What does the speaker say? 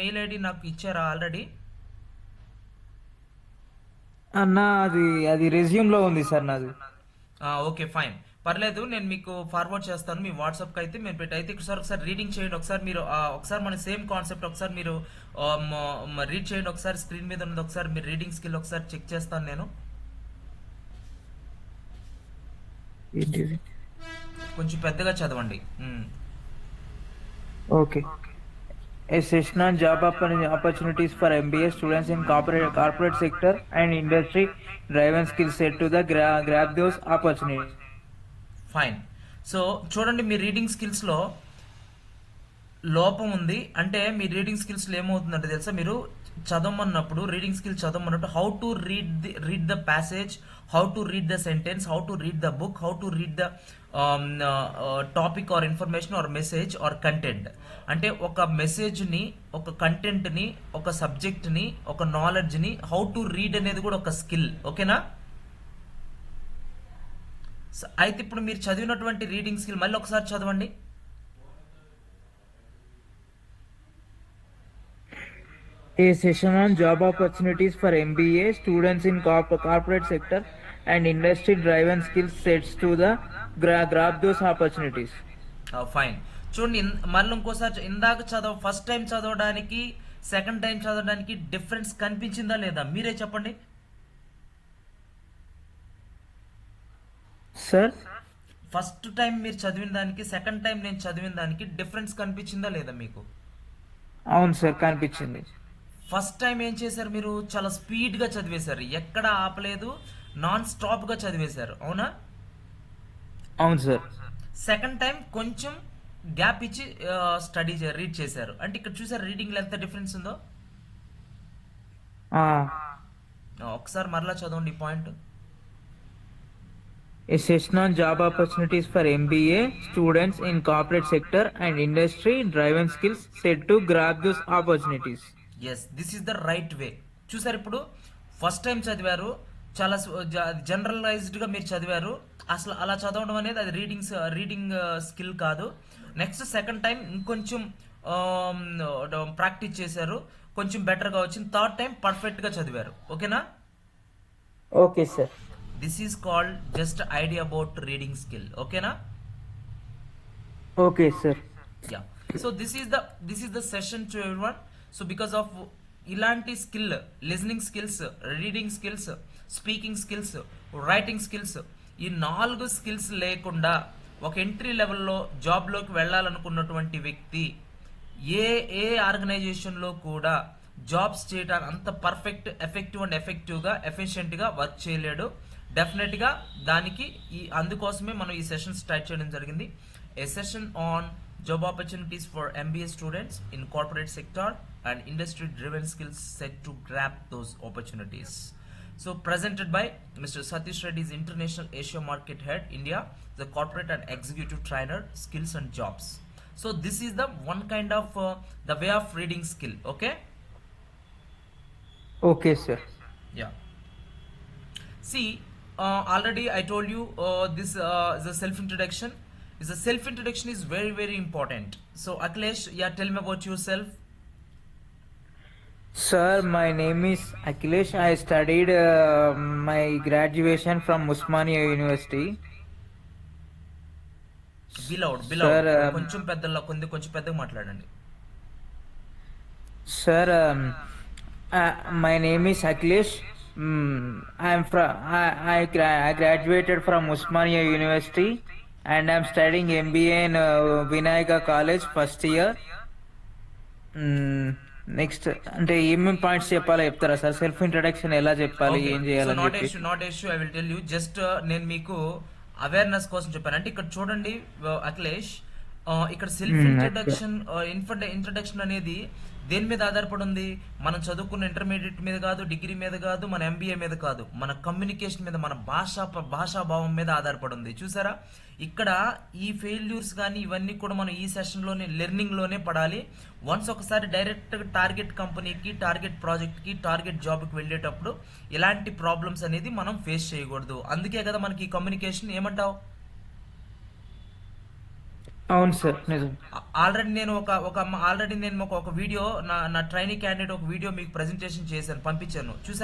Mail ID నాకు ఇచ్చారా already అన్న అది అది లో ఉంది సార్ నాది ఓకే ఫైన్ పర్లేదు నేను మీకు ఫార్వర్డ్ చేస్తాను మీ వాట్సాప్కి అయితే మేము పెట్టి అయితే సార్ ఒకసారి రీడింగ్ చేయండి ఒకసారి మీరు ఒకసారి మన సేమ్ కాన్సెప్ట్ ఒకసారి మీరు రీడ్ చేయండి ఒకసారి స్క్రీన్ మీద ఉన్నది ఒకసారి మీరు రీడింగ్ స్కిల్ ఒకసారి చెక్ చేస్తాను నేను కొంచెం పెద్దగా చదవండి okay A session job opportunities for MBA students in corporate, corporate sector and industry driven skill set to the grab, grab those opportunities. Fine so చూడండి మీ రీడింగ్ స్కిల్స్లో లోపం ఉంది అంటే మీ రీడింగ్ స్కిల్స్లో ఏమవుతుందంటే తెలుసా మీరు చదవమన్నప్పుడు reading skills చదవమన్నప్పుడు how to read the read the passage how to read the sentence how to read the book how to read the topic or information or message or content అంటే ఒక మెసేజ్ని ఒక కంటెంట్ని ఒక సబ్జెక్ట్ని ఒక నాలెడ్జ్ని హౌ టు రీడ్ అనేది కూడా ఒక స్కిల్ ఓకేనా అయితే ఇప్పుడు మీరు చదివినటువంటి రీడింగ్ స్కిల్ మళ్ళీ ఒకసారి చదవండి A session on job opportunities for MBA students in corp- corporate sector and industry-driven skill sets to the gra- grab those opportunities. Oh, fine చూడండి ఇన్- మళ్ళీ ఇంకోసారి ఇందాక చదవ ఫస్ట్ టైం చదవడానికి సెకండ్ టైం చదవడానికి డిఫరెన్స్ కనిపించిందా లేదా మీరే చెప్పండి Sir, ఫస్ట్ టైం మీరు చదివిన దానికి సెకండ్ టైం నేను చదివిన దానికి డిఫరెన్స్ కనిపించిందా లేదా మీకు అవును సార్ కనిపించింది ఫస్ట్ టైం ఏం చేశారు మీరు చాలా స్పీడ్గా చదివేశారు ఎక్కడ ఆపలేదు నాన్ స్టాప్గా చదివేశారు అవునా అవును సార్ సెకండ్ టైం కొంచెం గ్యాప్ ఇచ్చి స్టడీ రీడ్ చేశారు అంటే ఇక్కడ చూసారు రీడింగ్ ఎంత డిఫరెన్స్ ఉందో ఒకసారి మరలా చదవండి point a session on job opportunities for MBA students in corporate sector and industry driving skills set to grab those opportunities yes this is the right way చూసారు ఇప్పుడు ఫస్ట్ టైం చదివారు చాలా జనరలైజ్డ్గా మీరు చదివారు అసలు అలా చదవడం అనేది అది రీడింగ్స్ రీడింగ్ స్కిల్ కాదు నెక్స్ట్ సెకండ్ టైం ఇంకొంచెం ప్రాక్టీస్ um, చేశారు కొంచెం బెటర్గా వచ్చింది థర్డ్ టైం పర్ఫెక్ట్గా చదివారు ఓకేనా okay sir this is called just idea about reading skill ఓకేనా okay sir ya so this is the this is the session to ఎవరి సో బికాస్ ఆఫ్ ఇలాంటి skill listening skills reading skills speaking skills writing skills ఈ నాలుగు skills లేకుండా ఒక entry లెవెల్లో జాబ్లోకి వెళ్ళాలనుకున్నటువంటి వ్యక్తి ఏ ఏ ఆర్గనైజేషన్లో కూడా జాబ్స్ చేయడానికి అంత పర్ఫెక్ట్ ఎఫెక్టివ్ అండ్ ఎఫెక్టివ్గా ఎఫిషియెంట్గా వర్క్ చేయలేడు డెఫినెట్గా దానికి ఈ అందుకోసమే మనం ఈ సెషన్ స్టార్ట్ చేయడం జరిగింది a session on job opportunities for MBA students in corporate sector and industry driven skills set to grab those opportunities. So presented by Mr. Satish Reddy's International Asia Market Head, India, the corporate and executive trainer, skills and jobs. So this is the one kind of uh, the way of reading skill. Okay. Okay, sir. Yeah. See, uh, already I told you uh, this uh, is a self-introduction. Is a self-introduction is very very important. So Akhilesh, yeah, tell me about yourself. Sir, my name is Akhilesh. I studied uh, my graduation from Usmania University. Sir, um, um, uh, my name is Akhilesh. Mm, I graduated from Usmania University and I'm studying MBA in uh, Vinayaka College, first year. Mm, next అంటే ఏమేం points చెప్పాలో చెప్తారా sir self introduction ఎలా చెప్పాలి ఏం చేయాలి not issue not issue I will tell you just నేను మీకు అవేర్నెస్ కోసం చెప్పాను అంటే ఇక్కడ చూడండి uh, అఖిలేష్ ఇక్కడ సెల్ఫ్ ఇంట్రడక్షన్ ఇంట్రడక్షన్ అనేది దేని మీద ఆధారపడి ఉంది మనం చదువుకున్న ఇంటర్మీడియట్ మీద కాదు డిగ్రీ మీద కాదు మన ఎంబీఏ మీద కాదు మన కమ్యూనికేషన్ మీద మన భాషా భాషాభావం మీద ఆధారపడి ఉంది చూసారా ఇక్కడ ఈ ఫెయిల్యూర్స్ కానీ ఇవన్నీ కూడా మనం ఈ సెషన్లోనే లెర్నింగ్లోనే పడాలి వన్స్ ఒకసారి డైరెక్ట్ టార్గెట్ కంపెనీకి టార్గెట్ ప్రాజెక్ట్కి టార్గెట్ జాబ్కి వెళ్ళేటప్పుడు ఇలాంటి ప్రాబ్లమ్స్ అనేది మనం ఫేస్ చేయకూడదు అందుకే కదా మనకి ఈ కమ్యూనికేషన్ ఏమంటావు అవును సార్ నిజం ఆల్రెడీ నేను ఒక ఒక ఆల్రెడీ నేను ఒక వీడియో నా నా ట్రైనింగ్ క్యాండిడేట్ ఒక వీడియో మీకు ప్రజెంటేషన్ చేశాను పంపించాను చూసాను